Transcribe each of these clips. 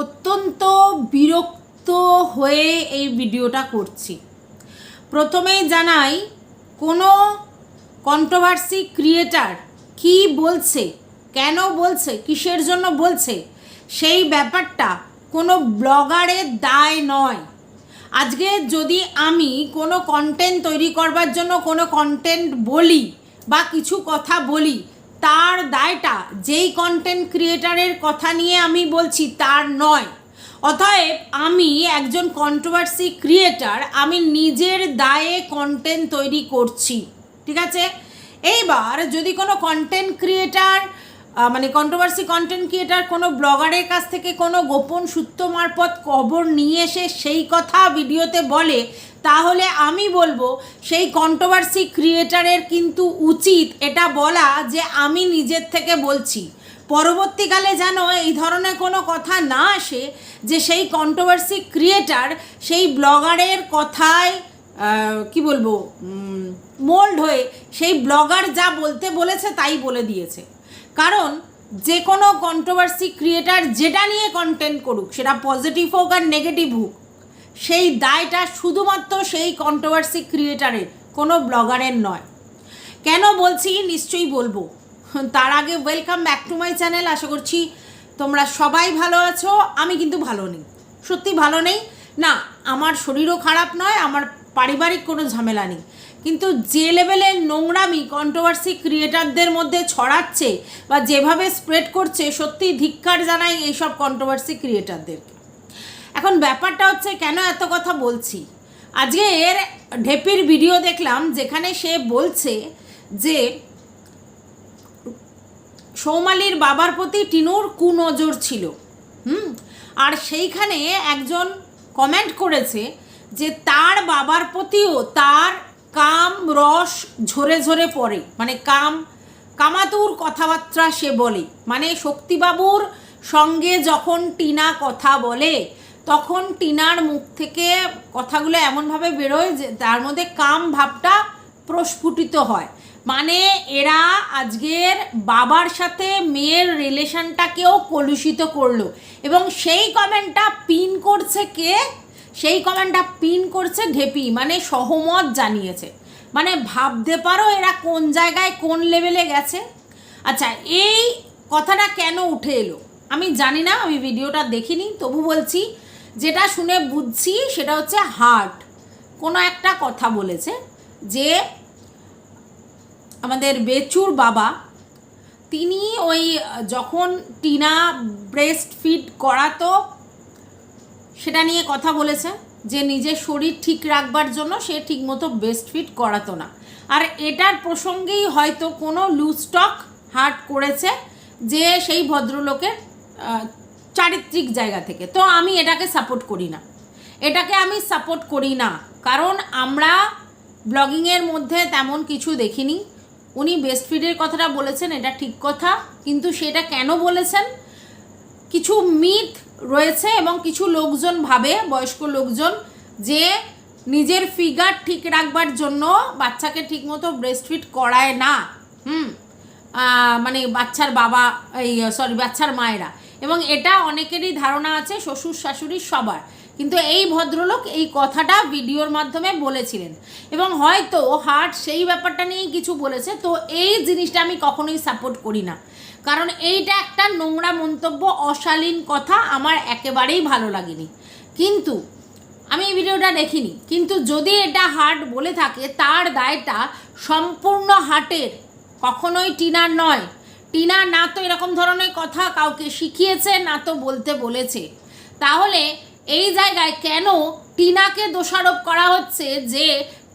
অত্যন্ত বিরক্ত হয়ে এই ভিডিওটা করছি। প্রথমেই জানাই, কোনো কন্ট্রোভার্সি ক্রিয়েটার কি বলছে, কেন বলছে, কিসের জন্য বলছে, সেই ব্যাপারটা কোনো ব্লগারের দায় নয়। আজকে যদি আমি কোনো কন্টেন্ট তৈরি করবার জন্য কোনো কন্টেন্ট বলি বা কিছু কথা বলি তার দায়টা, যেই কন্টেন্ট ক্রিয়েটারের কথা নিয়ে আমি বলছি, তার নয়। অতএব আমি একজন কন্ট্রোভার্সি ক্রিয়েটার আমি নিজের দায়ে কন্টেন্ট তৈরি করছি। ঠিক আছে? এইবার যদি কোনো কন্টেন্ট ক্রিয়েটার মানে কন্ট্রোভার্সি কন্টেন্ট ক্রিয়েটার কোনো ব্লগারের কাছ থেকে কোনো গোপন সূত্র মারফত খবর নিয়ে এসে সেই কথা ভিডিওতে বলে, তাহলে আমি বলব সেই কন্ট্রোভার্সি ক্রিয়েটারের কিন্তু উচিত এটা বলা যে আমি নিজের থেকে বলছি। পরবর্তীকালে যেন এই ধরনের কোনো কথা না আসে যে সেই কন্ট্রোভার্সি ক্রিয়েটার সেই ব্লগারের কথায় কি বলব মোল্ড হয়ে সেই ব্লগার যা বলতে বলেছে তাই বলে দিয়েছে। কারণ যে কোনো কন্ট্রোভার্সি ক্রিয়েটার যেটা নিয়ে কন্টেন্ট করুক, সেটা পজিটিভ হোক আর নেগেটিভ হোক, সেই দায়টা শুধুমাত্র সেই কন্ট্রোভার্সি ক্রিয়েটারের কোনো ব্লগারের নয়। কেন বলছি? নিশ্চয়ই বলব। তার আগে welcome back to my channel আশা করছি তোমরা সবাই ভালো আছো, আমি কিন্তু ভালো নেই। সত্যি ভালো নেই। না, আমার শরীরও খারাপ নয়, আমার পারিবারিক কোনো ঝামেলা নেই। কিন্তু যে লেভেলের নোংরামি কন্ট্রোভার্সি ক্রিয়েটারদের মধ্যে ছড়াচ্ছে বা যেভাবে স্প্রেড করছে সত্যি ধিক্কার জানাই এইসব কন্ট্রোভার্সি ক্রিয়েটারদেরকে এখন ব্যাপারটা হচ্ছে কেন এত কথা বলছি? আজকে এর ঢেপির ভিডিও দেখলাম যেখানে সে বলছে যে, সৌমালির বাবার প্রতি টিনুর কুনজর ছিল। হুম? আর সেইখানে একজন কমেন্ট করেছে যে, তার বাবার প্রতিও তার কাম রস ঝরে ঝরে পড়ে। মানে কাম, কামাতুর কথাবার্তা সে বলে। মানে শক্তিবাবুর সঙ্গে যখন টিনা কথা বলে, তখন টিনার মুখ থেকে কথাগুলো এমনভাবে বেরোয় যে তার মধ্যে কাম ভাবটা প্রস্ফুটিত হয়। মানে এরা আজকের বাবার সাথে মেয়ের রিলেশনটাকেও কলুষিত করল। এবং সেই কমেন্টটা পিন করছে কে? সেই কমেন্টটা পিন করছে ঢেপি মানে সহমত জানিয়েছে। মানে ভাবতে পারো এরা কোন জায়গায় কোন লেভেলে গেছে। আচ্ছা এই কথাটা কেন উঠে এলো? আমি জানি না, আমি ভিডিওটা দেখিনি, তবু বলছি, যেটা শুনে বুঝছি সেটা হচ্ছে হার্ট। কোনো একটা কথা বলেছে যে আমাদের বেচুর বাবা, তিনি ওই যখন টিনা ব্রেস্ট ফিড করাতো সেটা নিয়ে কথা বলেছে যে নিজের শরীর ঠিক রাখবার জন্য সে ঠিকমতো বেস্ট ফিট করাতো না। আর এটার প্রসঙ্গেই হয়তো কোনো লুজস্টক হার্ট করেছে যে সেই ভদ্রলোকের চারিত্রিক জায়গা থেকে। তো আমি এটাকে সাপোর্ট করি না। এটাকে আমি সাপোর্ট করি না। কারণ আমরা ব্লগিংয়ের মধ্যে তেমন কিছু দেখিনি। উনি বেস্ট ফিডের কথাটা বলেছেন, এটা ঠিক কথা। কিন্তু সেটা কেন বলেছেন? কিছু মিথ রয়েছে এবং কিছু লোকজন ভাবে, বয়স্ক লোকজন, যে নিজের ফিগার ঠিক রাখবার জন্য বাচ্চাকে ঠিকমতো ব্রেস্টফিট করায় না। হুম? মানে বাচ্চার বাবা, এই সরি বাচ্চার মায়েরা। এবং এটা অনেকেরই ধারণা আছে, শ্বশুর শাশুড়ির সবার। কিন্তু এই ভদ্রলোক এই কথাটা ভিডিওর মাধ্যমে বলেছিলেন। এবং হয়তো হার্ট সেই ব্যাপারটা নিয়েই কিছু বলেছে, তো এই জিনিসটা আমি কখনোই সাপোর্ট করি না। কারণ এইটা একটা নোংরা মন্তব্য, অশালীন কথা, আমার একেবারেই ভালো লাগেনি। কিন্তু আমি এই ভিডিওটা দেখিনি। কিন্তু যদি এটা হার্ট বলে থাকে, তার দায়টা সম্পূর্ণ হার্টের, কখনোই টিনার নয়। টিনা না তো এরকম ধরনের কথা কাউকে শিখিয়েছে, না তো বলতে বলেছে। তাহলে এই জায়গায় কেন টিনাকে দোষারোপ করা হচ্ছে যে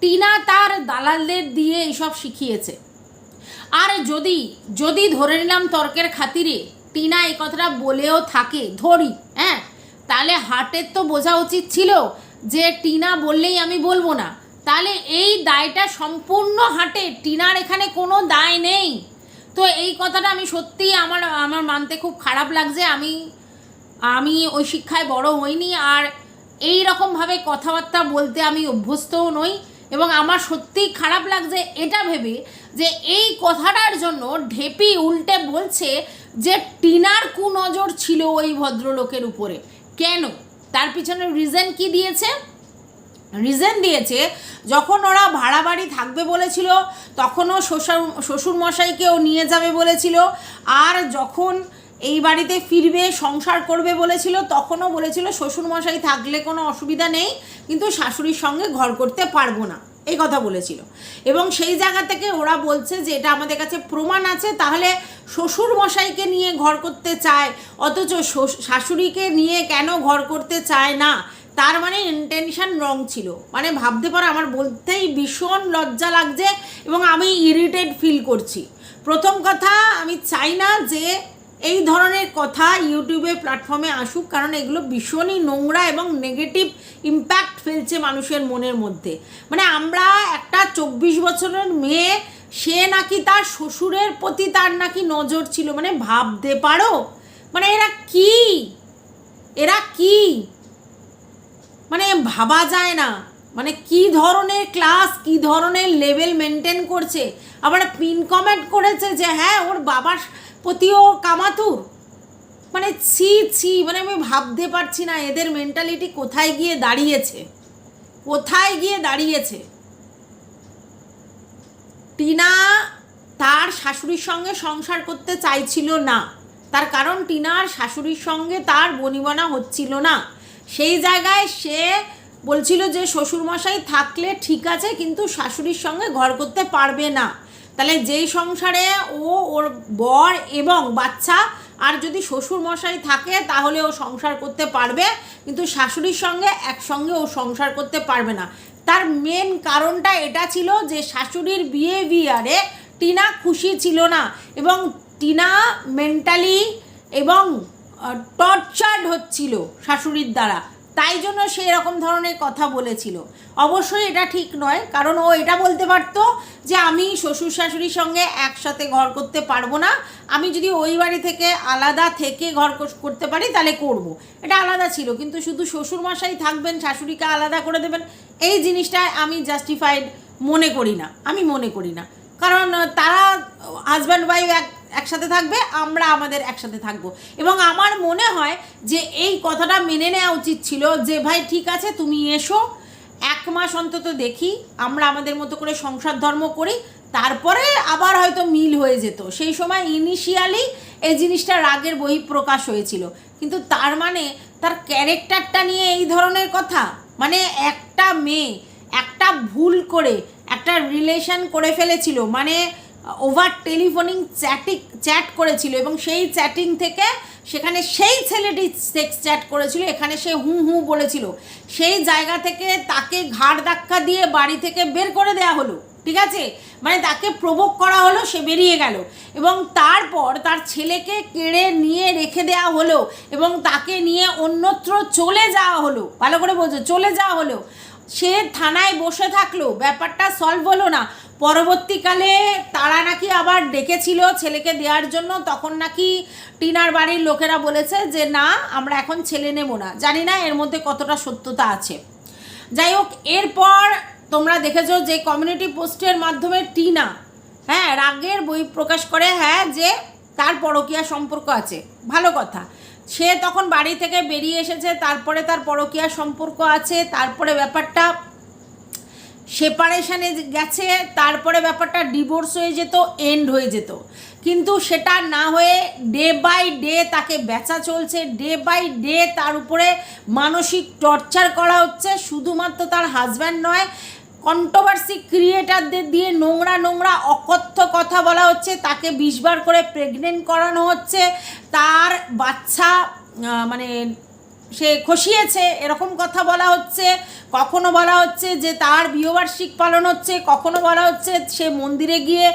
টিনা তার দালালদের দিয়ে এইসব শিখিয়েছে? আর যদি যদি ধরে নিলাম তর্কের খাতিরে টিনা এই কথাটা বলেও থাকে, ধরি হ্যাঁ? তাহলে হার্টের তো বোঝা উচিত ছিল যে টিনা বললেই আমি বলব না। তাহলে এই দায়টা সম্পূর্ণ হাটে টিনার এখানে কোনো দায় নেই। তো এই কথাটা আমি সত্যিই আমার আমার মানতে খুব খারাপ লাগছে। আমি আমি ওই শিক্ষায় বড় হইনি আর এই রকমভাবে কথাবার্তা বলতে আমি অভ্যস্তও নই। এবং আমার সত্যিই খারাপ লাগছে এটা ভেবে যে এই কথাটার জন্য ঢেপি উল্টে বলছে যে টিনার কুনজর ছিল ওই ভদ্রলোকের উপরে। কেন? তার পিছনে রিজন কি দিয়েছে? রিজন দিয়েছে, যখন ওরা ভাড়া বাড়ি থাকবে বলেছিল, তখনও শ্বশুর শ্বশুরমশাইকেও নিয়ে যাবে বলেছিল, আর যখন এই বাড়িতে ফিরবে, সংসার করবে বলেছিল, তখনও বলেছিল, শ্বশুরমশাই থাকলে কোনো অসুবিধা নেই, কিন্তু শাশুড়ির সঙ্গে ঘর করতে পারব না। এই কথা বলেছিল। এবং সেই জায়গা থেকে ওরা বলছে যে, এটা আমাদের কাছে প্রমাণ আছে, তাহলে শ্বশুর মশাইকে নিয়ে ঘর করতে চায়, অথচ শাশুড়িকে নিয়ে কেন ঘর করতে চায় না? তার মানে ইন্টেনশন রং ছিল। মানে ভাবতে পারো, আমার বলতেই ভীষণ লজ্জা লাগছে এবং আমি ইরিটেড ফিল করছি। প্রথম কথা, আমি চাই না যে এই ধরনের কথা ইউটিউবে প্ল্যাটফর্মে আসুক, কারণ এগুলো ভীষণই নোংরা এবং নেগেটিভ ইম্প্যাক্ট ফেলছে মানুষের মনের মধ্যে। মানে আমরা একটা চব্বিশ বছরের মেয়ে, সে নাকি তার শ্বশুরের প্রতি তার নাকি নজর ছিল। মানে ভাবতে পারো? মানে এরা কি? এরা কি? মানে ভাবা যায় না। মানে কি ধরনের ক্লাস কি ধরনের লেভেল মেনটেন করছে? আবার পিন কমেন্ট করেছে যে হ্যাঁ ওর বাবার প্রতিও কামাতুর? মানে ছি ছি মানে আমি ভাবতে পারছি না এদের মেন্টালিটি কোথায় গিয়ে দাঁড়িয়েছে। কোথায় গিয়ে দাঁড়িয়েছে? টিনা তার শাশুড়ির সঙ্গে সংসার করতে চাইছিল না। তার কারণ টিনার শাশুড়ির সঙ্গে তার বনিবনা হচ্ছিল না। সেই জায়গায় সে বলছিল যে শ্বশুরমশাই থাকলে ঠিক আছে, কিন্তু শাশুড়ির সঙ্গে ঘর করতে পারবে না। তাহলে যেই সংসারে ও ওর বর এবং বাচ্চা, আর যদি শ্বশুর মশাই থাকে, তাহলে ও সংসার করতে পারবে, কিন্তু শাশুড়ির সঙ্গে একসঙ্গে ও সংসার করতে পারবে না। তার মেন কারণটা এটা ছিল যে শাশুড়ির বিহেভিয়ারে টিনা খুশি ছিল না, এবং টিনা মেন্টালি এবং টর্চার্ড হচ্ছিল শাশুড়ির দ্বারা। তাই জন্য সে এরকম ধরনের কথা বলেছিল অবশ্যই এটা ঠিক নয়, কারণ ও এটা বলতে পারতো যে আমি শ্বশুর শাশুড়ির সঙ্গে একসাথে ঘর করতে পারব না, আমি যদি ওই বাড়ি থেকে আলাদা থেকে ঘর কর- করতে পারি তাহলে করব। এটা আলাদা ছিল, কিন্তু শুধু শ্বশুর মশাই থাকবেন, শাশুড়িকে আলাদা করে দেবেন, এই জিনিসটা আমি জাস্টিফাইড মনে করি না, আমি মনে করি না কারণ তারা হাজব্যান্ড ওয়াইফ এক একসাথে থাকবে, আমরা আমাদের একসাথে থাকব। এবং আমার মনে হয় যে এই কথাটা মেনে নেওয়া উচিত ছিল যে, ভাই, ঠিক আছে, তুমি এসো, এক মাস অন্তত দেখি, আমরা আমাদের মতো করে সংসার ধর্ম করি, তারপরে আবার হয়তো মিল হয়ে যেত। সেই সময় ইনিশিয়ালি এই জিনিসটা রাগের বহিঃপ্রকাশ হয়েছিল। কিন্তু তার মানে তার ক্যারেক্টারটা নিয়ে এই ধরনের কথা? মানে একটা মেয়ে, একটা ভুল করে, একটা রিলেশন করে ফেলেছিল। মানে ওভার টেলিফোনিং চ্যাটিং চ্যাট করেছিল এবং সেই চ্যাটিং থেকে সেখানে সেই ছেলেটি সেক্স চ্যাট করেছিল, এখানে সে হু হু বলেছিল। সেই জায়গা থেকে তাকে ঘাড় ধাক্কা দিয়ে বাড়ি থেকে বের করে দেওয়া হলো, ঠিক আছে? মানে তাকে প্রভোগ করা হলো, সে বেরিয়ে গেল। এবং তারপর তার ছেলেকে কেড়ে নিয়ে রেখে দেওয়া হলো এবং তাকে নিয়ে অন্যত্র চলে যাওয়া হলো, ভালো করে বোঝো, চলে যাওয়া হলো। সে থানায় বসে থাকল, ব্যাপারটা সলভ হলো না। পরবর্তীকালে তারা নাকি আবার ডেকেছিল ছেলেকে দেওয়ার জন্য, তখন নাকি টিনার বাড়ির লোকেরা বলেছে যে, না, আমরা এখন ছেলে নেব না। জানি না এর মধ্যে কতটা সত্যতা আছে। যাই হোক, এরপর তোমরা দেখেছ যে কমিউনিটি পোস্টের মাধ্যমে টিনা হ্যাঁ রাগের বই প্রকাশ করে হ্যাঁ যে তার পরকীয়া সম্পর্ক আছে। ভালো কথা। সে তখন বাড়ি থেকে বেরিয়ে এসেছে, তারপরে তার পরকীয়া সম্পর্ক আছে, তারপরে ব্যাপারটা সেপারেশনে গেছে, তারপরে ব্যাপারটা ডিভোর্স হয়ে যেত এন্ড হয়ে যেত। কিন্তু সেটা না হয়ে ডে বাই ডে তাকে বেচা চলছে ডে বাই ডে তার উপরে মানসিক টর্চার করা হচ্ছে, শুধুমাত্র তার হাজব্যান্ড নয় কন্ট্রোভার্সি ক্রিয়েটারদের দিয়ে নোংরা নোংরা অকথ্য কথা বলা হচ্ছে, তাকে বিশবার করে প্রেগনেন্ট করানো হচ্ছে, তার বাচ্চা মানে সে খসিয়েছে, এরকম কথা বলা হচ্ছে, কখনো বলা হচ্ছে যে তার বিয়েবার্ষিক পালন হচ্ছে, কখনো বলা হচ্ছে সে মন্দিরে গিয়ে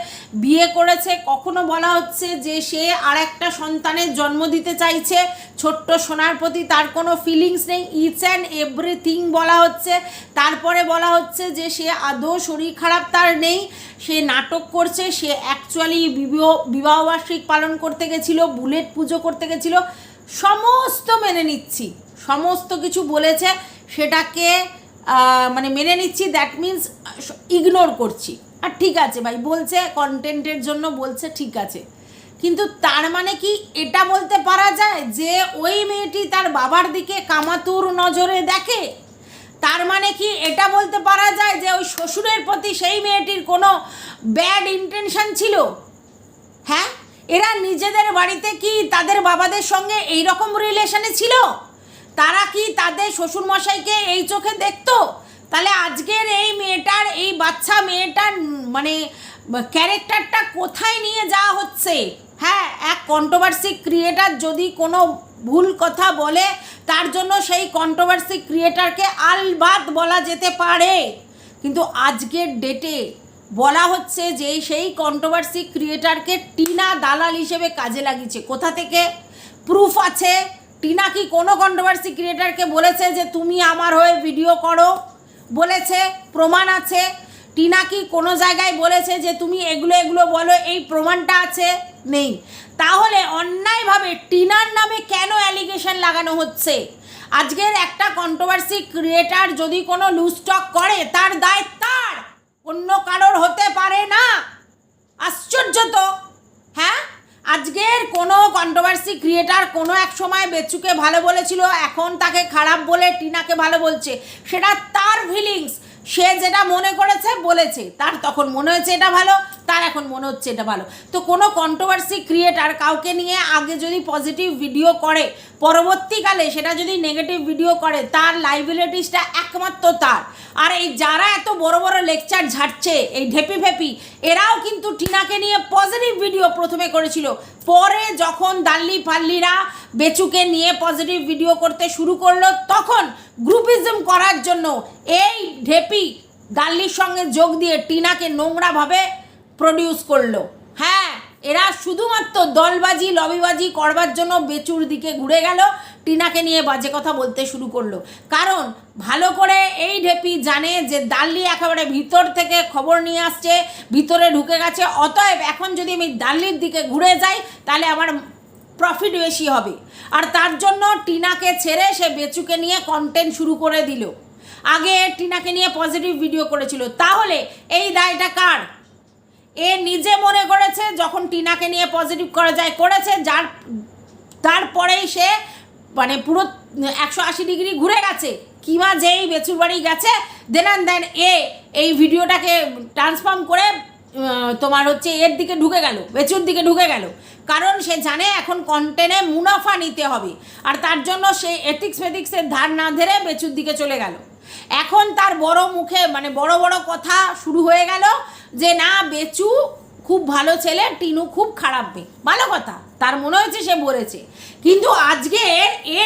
বিয়ে করেছে, কখনো বলা হচ্ছে যে সে আর একটা সন্তানের জন্ম দিতে চাইছে, ছোট্ট সোনার প্রতি তার কোনো ফিলিংস নেই ইচ অ্যান্ড এভরিথিং বলা হচ্ছে, তারপরে বলা হচ্ছে যে সে আদৌ শরীর খারাপ তার নেই, সে নাটক করছে, সে অ্যাকচুয়ালি বিবাহ, বিবাহবার্ষিক পালন করতে গেছিল, বুলেট পুজো করতে গেছিল, সমস্ত মেনে নিচ্ছি। সমস্ত কিছু বলেছে, সেটাকে মানে মেনে নিচ্ছি দ্যাট মিন্স ইগনোর করছি। আর ঠিক আছে ভাই, বলছে কন্টেন্টের জন্য বলছে, ঠিক আছে। কিন্তু তার মানে কি, এটা বলতে পারা যায় যে, ওই মেয়েটি তার বাবার দিকে কামাতুর নজরে দেখে? তার মানে কি, এটা বলতে পারা যায় যে, ওই শ্বশুরের প্রতি সেই মেয়েটির কোনো ব্যাড ইন্টেনশন ছিল? হ্যাঁ? এরা নিজেদের বাড়িতে কি তাদের বাবাদের সঙ্গে এই রকম রিলেশনে ছিল? তাদের শ্বশুরমশাইকে এই চোখে দেখতো? তাহলে আজকের এই মেয়েটার, এই বাচ্চা মেয়েটার মানে ক্যারেক্টারটা কোথায় নিয়ে যাওয়া হচ্ছে? হ্যাঁ এক কন্ট্রোভার্সি ক্রিয়েটার যদি কোনো ভুল কথা বলে, তার জন্য সেই কন্ট্রোভার্সি ক্রিয়েটারকে আলবাদ বলা যেতে পারে। কিন্তু আজকের ডেটে বলা হচ্ছে যে সেই কন্ট্রোভার্সি ক্রিয়েটারকে টিনা দালাল হিসেবে কাজে লাগিয়েছে। কোথা থেকে? প্রুফ আছে। টিনা কি কোনো কন্ট্রোভার্সি ক্রিয়েটারকে বলেছে যে তুমি আমার হয়ে ভিডিও করো? বলেছে, প্রমাণ আছে। টিনা কি কোনো জায়গায় বলেছে যে তুমি এগুলো এগুলো বলো, এই প্রমাণটা আছে? নেই। তাহলে অন্যায়ভাবে টিনার নামে কেন অ্যালিগেশন লাগানো হচ্ছে? আজকের একটা কন্ট্রোভার্সি ক্রিয়েটার যদি কোনো লুস্টক করে, তার দায় তার। অন্য কারোর হতে পারে না। আশ্চর্য তো। হ্যাঁ? আজকের কোনো কন্ট্রোভার্সি ক্রিয়েটার কোনো এক সময় বেচুকে ভালো বলেছিল, এখন তাকে খারাপ বলে টিনাকে ভালো বলছে। সেটা তার ফিলিংস সে যেটা মনে করেছে, বলেছে। তার তখন মনে হয়েছে এটা ভালো, তার এখন মনে হচ্ছে এটা ভালো। তো কোনো কন্ট্রোভার্সি ক্রিয়েটার কাউকে নিয়ে আগে যদি পজিটিভ ভিডিও করে পরবর্তীকালে সেটা যদি নেগেটিভ ভিডিও করে, তার লাইবিলিটিসটা একমাত্র তার। আর এই যারা এত বড় বড় লেকচার ঝাড়ছে, এই ঢেপি ফেপি এরাও কিন্তু টিনাকে নিয়ে পজিটিভ ভিডিও প্রথমে করেছিল। পরে যখন দাল্লি পাল্লিরা বেচুকে নিয়ে পজিটিভ ভিডিও করতে শুরু করল, তখন গ্রুপিজম করার জন্য এই ঢেপি দাল্লির সঙ্গে যোগ দিয়ে টিনাকে নোংরাভাবে প্রডিউস করল। হ্যাঁ এরা শুধুমাত্র দলবাজি, লবিবাজি করবার জন্য বেচুর দিকে ঘুরে গেল। টিনাকে নিয়ে বাজে কথা বলতে শুরু করল। কারণ ভালো করে এই ঢেপি জানে যে দাল্লি একেবারে ভিতর থেকে খবর নিয়ে আসছে, ভিতরে ঢুকে গেছে। অতএব এখন যদি আমি দাল্লির দিকে ঘুরে যাই, তাহলে আমার প্রফিট বেশি হবে। আর তার জন্য টিনাকে ছেড়ে সে বেচুকে নিয়ে কন্টেন্ট শুরু করে দিল। আগে টিনাকে নিয়ে পজিটিভ ভিডিও করেছিল। তাহলে এই দায়টা কার? এ নিজে মনে করেছে যখন টিনাকে নিয়ে পজিটিভ করা যায় করেছে, যার তারপরেই সে মানে পুরো একশো আশি ডিগ্রি ঘুরে গেছে। কিমা যেই বেচুর বাড়ি গেছে? দেন অ্যান্ড দেন এ এই ভিডিওটাকে ট্রান্সফর্ম করে তোমার হচ্ছে এর দিকে ঢুকে গেল, বেচুর দিকে ঢুকে গেল। কারণ সে জানে এখন কন্টেনে মুনাফা নিতে হবে। আর তার জন্য সে এথিক্স ফেথিক্সের ধার না ধরে বেচুর দিকে চলে গেল। এখন তার বড় মুখে মানে বড় বড় কথা শুরু হয়ে গেল যে, না, বেচু খুব ভালো ছেলে, টিনু খুব খারাপ মেয়ে। ভালো কথা, তার মনে হয়েছে সে বলেছে কিন্তু আজকে এ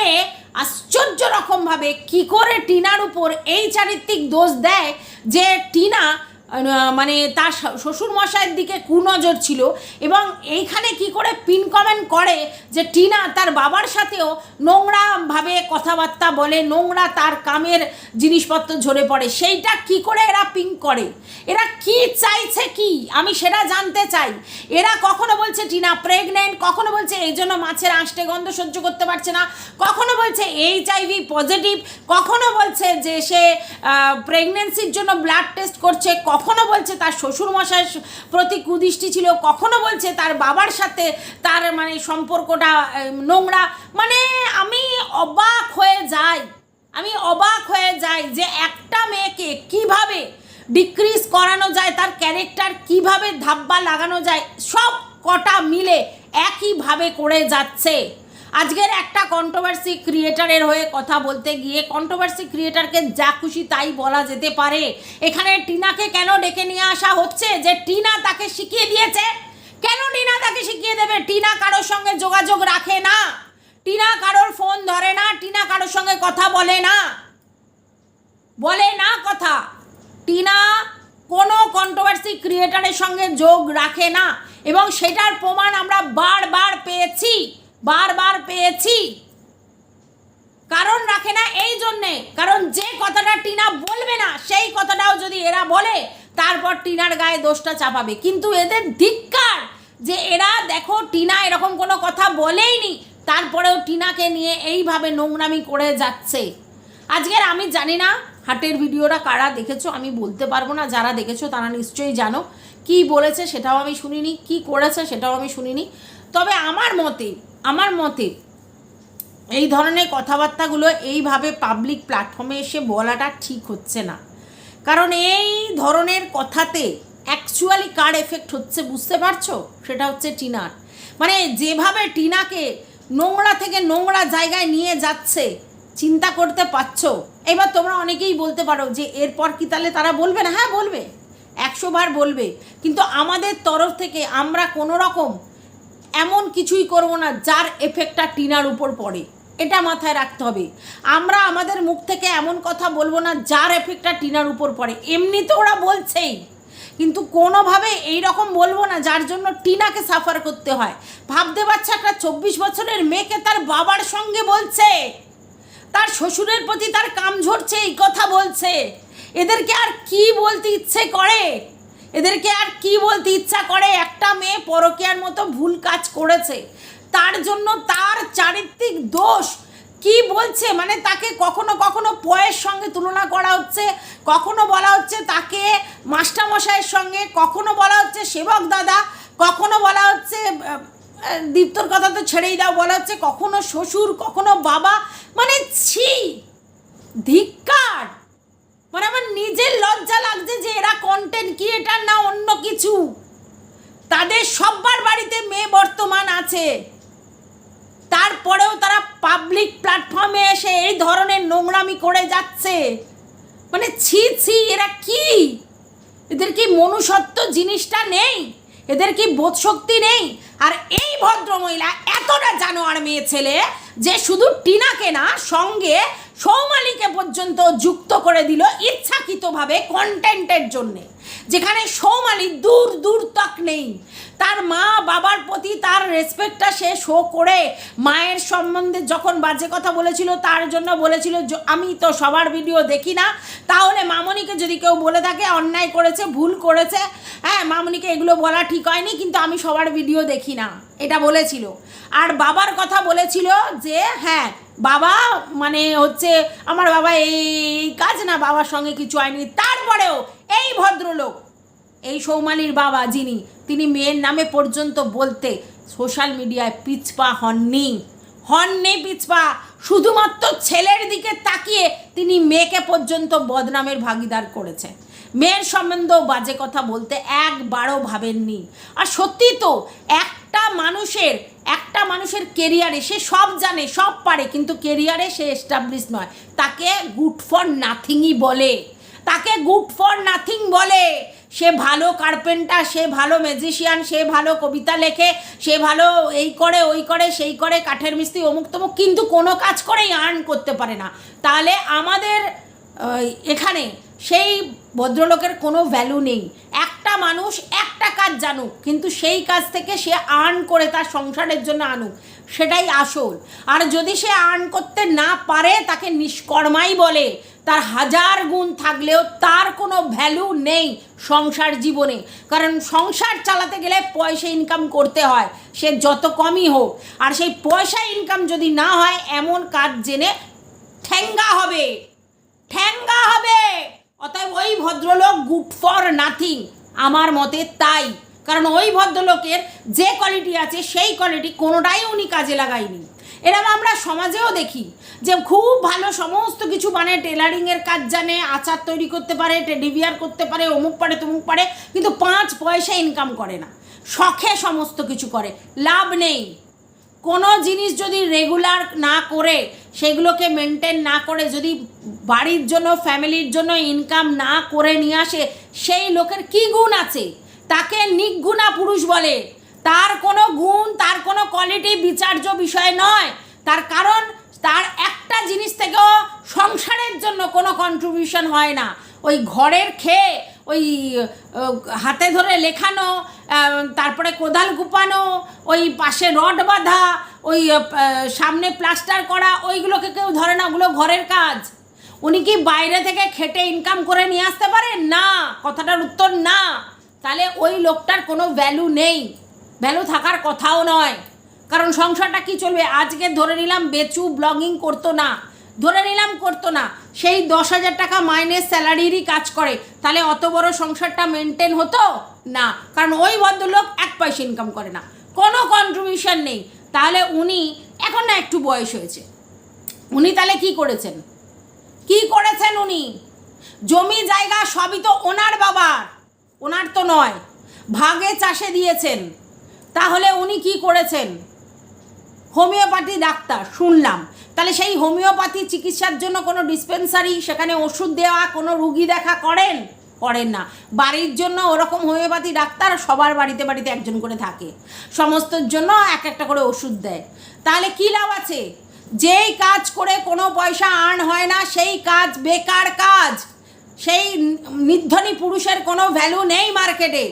আশ্চর্য রকমভাবে কি করে টিনার উপর এই চারিত্রিক দোষ দেয় যে, টিনা মানে তার শ্বশুর মশাইয়ের দিকে কুনজর ছিল এবং এইখানে কি করে পিন কমেন্ট করে যে টিনা তার বাবার সাথেও নোংরাভাবে কথাবার্তা বলে, নোংরা তার কামের জিনিসপত্র ঝরে পড়ে, সেইটা কি করে এরা পিং করে? এরা কি চাইছে কি? আমি সেটা জানতে চাই। এরা কখনো বলছে টিনা প্রেগনেন্ট কখনো বলছে এই জন্য মাছের আঁশটে গন্ধ সহ্য করতে পারছে না, কখনো বলছে এইচ আইভি পজিটিভ কখনো বলছে যে সে প্রেগনেন্সির জন্য ব্লাড টেস্ট করছে বলছে তার শ্বশুরমশাইয়ের প্রতি কুদৃষ্টি ছিল, কখনো বলছে তার বাবার সাথে তার মানে সম্পর্কটা নোংরা। মানে আমি অবাক হয়ে যাই, আমি অবাক হয়ে যাই যে একটা মেয়েকে কীভাবে ডিক্রিজ করানো যায়, তার ক্যারেক্টার কীভাবে ধাব্বা লাগানো যায়, সব কটা মিলে একইভাবে করে যাচ্ছে। আজকের একটা কন্ট্রোভার্সি ক্রিয়েটারের হয়ে কথা বলতে গিয়ে কন্ট্রোভার্সি ক্রিয়েটারকে যা খুশি তাই বলা যেতে পারে। এখানে টিনাকে কেন ডেকে নিয়ে আসা হচ্ছে? যে টিনা তাকে শিখিয়ে দিয়েছে। কেন টিনা তাকে শিখিয়ে দেবে? টিনা কারোর সঙ্গে যোগাযোগ রাখে না। টিনা কারোর ফোন ধরে না। টিনা কারোর সঙ্গে কথা বলে না। বলে না কথা। টিনা কোনো কন্ট্রোভার্সি ক্রিয়েটারের সঙ্গে যোগ রাখে না। এবং সেটার প্রমাণ আমরা বারবার পেয়েছি। বারবার পেয়েছি। কারণ রাখে না এই জন্যে। কারণ যে কথাটা টিনা বলবে না, সেই কথাটাও যদি এরা বলে, তারপর টিনার গায়ে দোষটা চাপাবে। কিন্তু এদের ধিক্কার যে এরা, দেখো, টিনা এরকম কোনো কথা বলেইনি, তারপরেও টিনাকে নিয়ে এইভাবে নোংরামি করে যাচ্ছে। আজকের আমি জানি না হাটের ভিডিওটা কারা দেখেছ, আমি বলতে পারব না, যারা দেখেছ তারা নিশ্চয়ই জানো। কি বলেছে সেটাও আমি শুনিনি, কি করেছে সেটাও আমি শুনিনি। তবে আমার মতে আমার মতে, এই ধরনের কথাবার্তাগুলো এইভাবে পাবলিক প্ল্যাটফর্মে এসে বলাটা ঠিক হচ্ছে না। কারণ এই ধরনের কথাতে অ্যাকচুয়ালি কার এফেক্ট হচ্ছে বুঝতে পারছ? সেটা হচ্ছে টিনার। মানে যেভাবে টিনাকে নোংরা থেকে নোংরা জায়গায় নিয়ে যাচ্ছে, চিন্তা করতে পারছ? এবার তোমরা অনেকেই বলতে পারো যে, এরপর কি তাহলে তারা বলবে না? হ্যাঁ বলবে। একশো বার বলবে। কিন্তু আমাদের তরফ থেকে আমরা কোনো রকম এমন কিছুই করব না যার এফেক্টটা টিনার উপর পড়ে। এটা মাথায় রাখতে হবে। আমরা আমাদের মুখ থেকে এমন কথা বলব না যার এফেক্টটা টিনার উপর পড়ে। এমনি তো ওরা বলছেই। কিন্তু কোনোভাবে এই রকম বলব না যার জন্য টিনাকে সাফার করতে হয়। ভাবতে পারছে একটা চব্বিশ বছরের মেয়েকে তার বাবার সঙ্গে বলছে। তার শ্বশুরের প্রতি তার কাম ঝরছে এই কথা বলছে। এদেরকে আর কি বলতে ইচ্ছে করে? এদেরকে আর কি বলতে ইচ্ছা করে? একটা মেয়ে পরকীয়ার মতো ভুল কাজ করেছে। তার জন্য তার চারিত্রিক দোষ কি বলছে? মানে তাকে কখনো কখনো পয়ের সঙ্গে তুলনা করা হচ্ছে, কখনো বলা হচ্ছে তাকে মাস্টারমশাইয়ের সঙ্গে, কখনো বলা হচ্ছে সেবক দাদা, কখনো বলা হচ্ছে দীপ্তর কথা তো ছেড়েই দাও, বলা হচ্ছে কখনো শ্বশুর, কখনো বাবা মানে ছি, ধিক্কার। মানে আমার নিজের লজ্জা লাগছে যে এরা কন্টেন্ট ক্রিয়েটার না অন্য কিছু। তাদের সব্বার বাড়িতে মেয়ে বর্তমান আছে। তারপরেও তারা পাবলিক প্ল্যাটফর্মে এসে এই ধরনের নোংরামি করে যাচ্ছে। মানে ছি ছি, এরা কি? এদের কি মনুষ্যত্ব জিনিসটা নেই? এদের কি বোধশক্তি নেই? আর এই ভদ্রমহিলা এতটা জানোয়ার মেয়ে ছেলে যে শুধু টিনাকে না, সঙ্গে সৌমালিকে পর্যন্ত যুক্ত করে দিল ইচ্ছাকৃতভাবে কন্টেন্টের জন্যে। যেখানে সৌমালি দূর দূর তক নেই। তার মা বাবার প্রতি তার রেসপেক্টটা সে শো করে। মায়ের সম্বন্ধে যখন বাজে কথা বলেছিল, তার জন্য বলেছিল আমি তো সবার ভিডিও দেখি না। তাহলে মামনিকে যদি কেউ বলে থাকে, অন্যায় করেছে, ভুল করেছে হ্যাঁ মামনিকে এগুলো বলা ঠিক হয়নি, কিন্তু আমি সবার ভিডিও দেখি না। এটা বলেছিল। আর বাবার কথা বলেছিল যে হ্যাঁ বাবা মানে হচ্ছে, আমার বাবা এই কাজ না, বাবার সঙ্গে কিছু হয়নি। তারপরেও এই ভদ্রলোক, এই সৌমালির বাবা যিনি, তিনি মেয়ের নামে পর্যন্ত বলতে সোশ্যাল মিডিয়ায় পিছপা হননি। হননি পিছপা, শুধুমাত্র ছেলের দিকে তাকিয়ে তিনি মেয়েকে পর্যন্ত বদনামের ভাগিদার করেছে মেয়ের সম্বন্ধেও বাজে কথা বলতে একবারও ভাবেননি। আর সত্যি তো, একটা মানুষের একটা মানুষের কেরিয়ারে সে সব জানে, সব পারে, কিন্তু কেরিয়ারে সে এস্টাবলিশ নয়। তাকে গুড ফর নাথিংই বলে। তাকে গুড ফর নাথিং বলে। সে ভালো কার্পেন্টার, সে ভালো ম্যাজিশিয়ান সে ভালো কবিতা লেখে, সে ভালো এই করে, ওই করে, সেই করে, কাঠের মিস্ত্রি, অমুক তমুক, কিন্তু কোনো কাজ করেই আর্ন করতে পারে না। তাহলে আমাদের এখানে সেই ভদ্রলোকের কোনো ভ্যালু নেই। একটা মানুষ একটা কাজ জানুক, কিন্তু সেই কাজ থেকে সে আর্ন করে তার সংসারের জন্য আনুক। সেটাই আসল। আর যদি সে আর্ন করতে না পারে, তাকে নিষ্কর্মাই বলে। তার হাজার গুণ থাকলেও তার কোনো ভ্যালু নেই সংসার জীবনে। কারণ সংসার চালাতে গেলে পয়সা ইনকাম করতে হয়, সে যত কমই হোক। আর সেই পয়সা ইনকাম যদি না হয়, এমন কাজ জেনে ঠেঙ্গা হবে। ঠ্যাঙ্গা হবে। অতএব ওই ভদ্রলোক গুড ফর নাথিং আমার মতে তাই। কারণ ওই ভদ্রলোকের যে কোয়ালিটি আছে, সেই কোয়ালিটি কোনোটাই উনি কাজে লাগায়নি। এরকম আমরা সমাজেও দেখি যে খুব ভালো সমস্ত কিছু মানে টেলারিংয়ের কাজ জানে, আচার তৈরি করতে পারে টেডিবিয়ার করতে পারে, অমুক পারে, তমুক পারে, কিন্তু পাঁচ পয়সা ইনকাম করে না। শখে সমস্ত কিছু করে, লাভ নেই। কোনো জিনিস যদি রেগুলার না করে, সেগুলোকে মেনটেন না করে, যদি বাড়ির জন্য ফ্যামিলির জন্য ইনকাম না করে নিয়ে আসে, সেই লোকের কি গুণ আছে? তাকে নিগুণা পুরুষ বলে। তার কোনো গুণ, তার কোনো কোয়ালিটি বিচার্য বিষয় নয়। তার কারণ, তার একটা জিনিস থেকেও সংসারের জন্য কোনো কন্ট্রিবিউশন হয় না। ওই ঘরের খেয়ে, ওই হাতে ধরে লেখানো তারপরে কোদাল কুপানো, ওই পাশে রড বাঁধা, ওই সামনে প্লাস্টার করা, ওইগুলোকে কেউ ধরে না, ওগুলো ঘরের কাজ। উনি কি বাইরে থেকে খেটে ইনকাম করে নিয়ে আসতে পারেন? না। কথাটার উত্তর না। তাহলে ওই লোকটার কোনো ভ্যালু নেই। ভ্যালু থাকার কথাও নয়। কারণ সংসারটা কি চলবে? আজকে ধরে নিলাম বেচু ব্লগিং করতো না। ধরে নিলাম করতো না। সেই দশ হাজার টাকা মাইনের স্যালারিরই কাজ করে। তাহলে অত বড় সংসারটা মেনটেন হতো? না। কারণ ওই ভদ্রলোক এক পয়সা ইনকাম করে না। কোনো কন্ট্রিবিউশন নেই। তাহলে উনি, এখন না একটু বয়স হয়েছে। উনি তাহলে কি করেছেন? কি করেছেন উনি? জমি জায়গা সবই তো ওনার বাবার। ওনার তো নয়। ভাগে চাষে দিয়েছেন। তাহলে উনি কি করেছেন? হোমিওপ্যাথি ডাক্তার, শুনলাম। তাহলে সেই হোমিওপ্যাথি চিকিৎসার জন্য কোনো ডিসপেন্সারি সেখানে ওষুধ দেওয়া, কোনো রুগী দেখা করেন? করেন না। বাড়ির জন্য ওরকম হোমিওপ্যাথি ডাক্তার সবার বাড়িতে বাড়িতে একজন করে থাকে। সমস্তর জন্য এক একটা করে ওষুধ দেয়। তাহলে কী লাভ আছে? যেই কাজ করে কোনো পয়সা আর্ন হয় না, সেই কাজ বেকার কাজ। সেই নির্ধনী পুরুষের কোনো ভ্যালু নেই মার্কেটে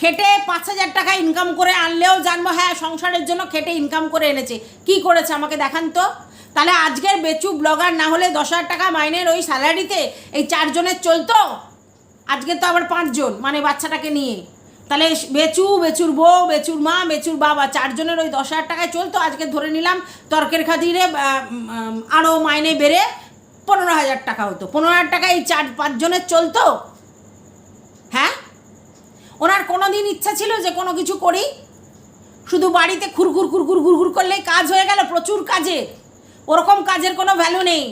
খেটে পাঁচ হাজার টাকা ইনকাম করে আনলেও জানব হ্যাঁ সংসারের জন্য খেটে ইনকাম করে এনেছে। কি করেছে আমাকে দেখান তো। তাহলে আজকের বেচু ব্লগার না হলে দশ হাজার টাকা মাইনের ওই স্যালারিতে এই চারজনের চলতো? আজকে তো আবার পাঁচজন মানে বাচ্চাটাকে নিয়ে। তাহলে বেচু, বেচুর বউ, বেচুর মা, বেচুর বাবা, চারজনের ওই দশ হাজার টাকায় চলতো। আজকে ধরে নিলাম তর্কের খাতিরে আরও মাইনে বেড়ে পনেরো হাজার টাকা হতো। পনেরো হাজার টাকা এই চার পাঁচজনের চলতো? হ্যাঁ? ওনার কোনো দিন ইচ্ছা ছিল যে কোনো কিছু করি? শুধু বাড়িতে খুরখুর খুরখুর খুরখুর করলেই কাজ হয়ে গেল, প্রচুর কাজে ওরকম কাজের কোনো ভ্যালু নেই।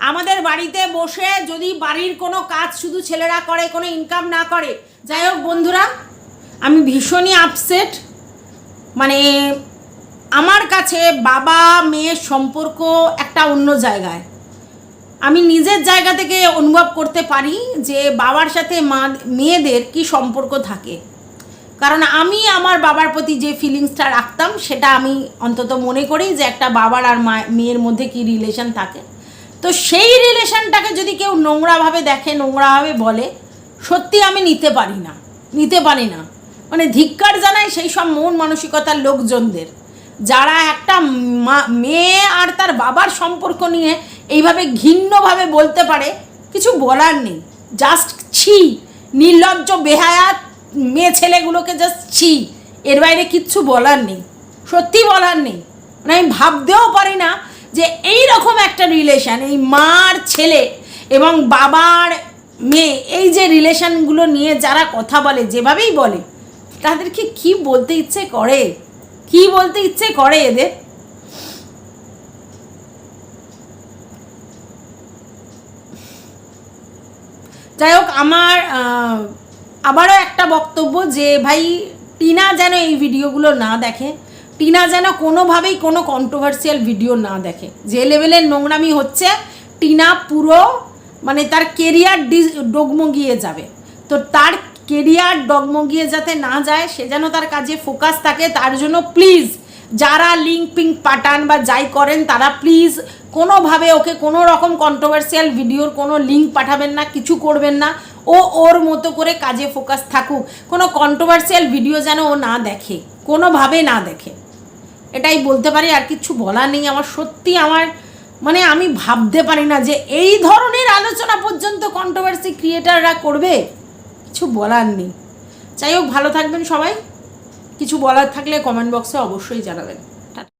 আমাদের বাড়িতে বসে যদি বাড়ির কোনো কাজ শুধু ছেলেরা করে, কোনো ইনকাম না করে, যাই হোক বন্ধুরা, আমি ভীষণই আপসেট মানে আমার কাছে বাবা মেয়ের সম্পর্ক একটা অন্য জায়গায়। আমি নিজের জায়গা থেকে অনুভব করতে পারি যে বাবার সাথে মা, মেয়েদের কি সম্পর্ক থাকে। কারণ আমি আমার বাবার প্রতি যে ফিলিংসটা রাখতাম, সেটা আমি অন্তত মনে করি যে একটা বাবার আর মেয়ের মধ্যে কি রিলেশন থাকে। তো সেই রিলেশনটাকে যদি কেউ নোংরাভাবে দেখে, নোংরাভাবে বলে, সত্যি আমি নিতে পারি না, নিতে পারি না। মানে ধিক্কার জানাই সেই সব মন মানসিকতার লোকজনদের। যারা একটা মা- মেয়ে আর তার বাবার সম্পর্ক নিয়ে এইভাবে ঘিন্নভাবে বলতে পারে, কিছু বলার নেই। জাস্ট ছি। নির্লজ্জ বেহায়াত মেয়ে ছেলেগুলোকে জাস্ট ছি। এর বাইরে কিচ্ছু বলার নেই। সত্যি বলার নেই। মানে আমি ভাবতেও পারি না যে এই রকম একটা রিলেশন এই মার ছেলে এবং বাবার মেয়ে, এই যে রিলেশনগুলো নিয়ে যারা কথা বলে, যেভাবেই বলে, তাদেরকে কি বলতে ইচ্ছে করে? কি বলতে ইচ্ছে করে এদের? যাই হোক, আমার আবারও একটা বক্তব্য যে, ভাই, টিনা যেন এই ভিডিওগুলো না দেখে, টিনা যেন কোনোভাবেই কোনো কন্ট্রোভার্সিয়াল ভিডিও না দেখে। যে লেভেলের নোংরামি হচ্ছে, টিনা পুরো মানে তার কেরিয়ার ডি ডগমগিয়ে যাবে। তো তার কেরিয়ার ডগমগিয়ে যাতে না যায়, সে যেন তার কাজে ফোকাস থাকে, তার জন্য প্লিজ যারা লিঙ্ক পিঙ্ক পাঠান বা যাই করেন, তারা প্লিজ কোনোভাবে ওকে কোনো রকম কন্ট্রোভার্সিয়াল ভিডিওর কোনো লিঙ্ক পাঠাবেন না, কিছু করবেন না, ও ওর মতো করে কাজে ফোকাস থাকুক। কোনো কন্ট্রোভার্সিয়াল ভিডিও যেন ও না দেখে, কোনোভাবে না দেখে। এটাই বলতে পারি, আর কিছু বলার নেই। আমার সত্যি আমার মানে আমি ভাবতে পারি না যে এই ধরনের আলোচনা পর্যন্ত কন্ট্রোভার্সি ক্রিয়েটাররা করবে। কিছু বলার নেই। যাই হোক, ভালো থাকবেন সবাই। কিছু বলার থাকলে কমেন্ট বক্সে অবশ্যই জানাবেন।